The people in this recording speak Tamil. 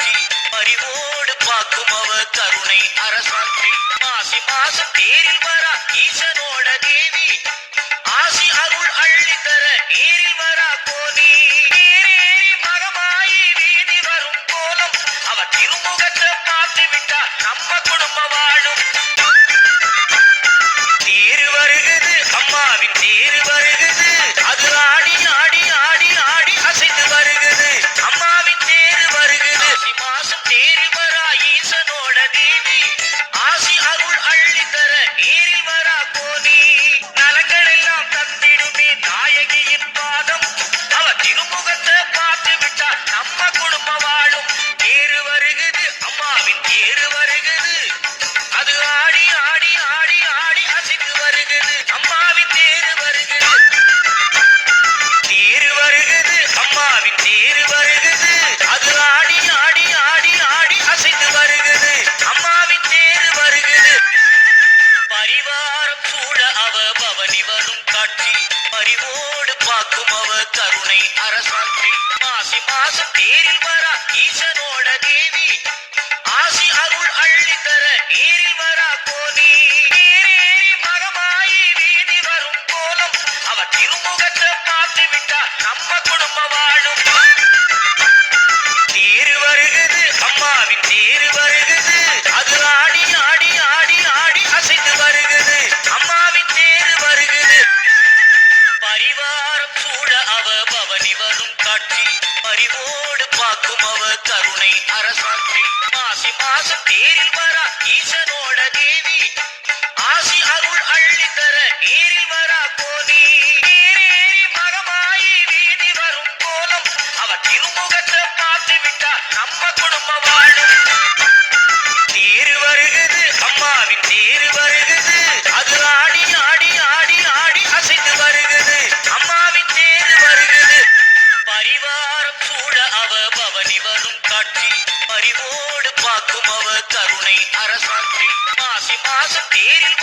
அரசாட்சி பறிவோடு பார்க்கும் அவ கருணை அரசாட்சி. மாசி மாசம் தேரில் வரா ஈச ஆளும் தேரு வருகுது. அம்மாவின் தேரு வருகிறது அது ஆடி ஆடி ஆடி ஆடி அசைந்து வருகுது. அம்மாவின் தேரு வருகுது. தேரு வருகுது. அம்மாவின் தேரு வருகுது. அது ஆடி ஆடி ஆடி ஆடி அசைந்து வருகுது. அம்மாவின் தேரு வருகுது. பரிவாரம் சூழ அவ பவனி வரும் காட்சி. பரிவோடு பார்க்கும் அவ கருணை அரசாட்சி. மாசி மாசம் தேரி நிலாவின் நீர் வருகுது அது ஆடி ஆடி ஆடி ஆடி அசைந்து வருகுது அம்மாவின் தேர் வருகிறது. பரிவாரம் சூழ அவ பவனி வரும் காட்சி. பரிவோடு பார்க்கும் அவ கருணை அரசாட்சி. மாசி மாசம் தேரில் அறிவோடு பார்க்கும் அவ கருணை அரசாட்சி. மாசி மாசம் தேரில்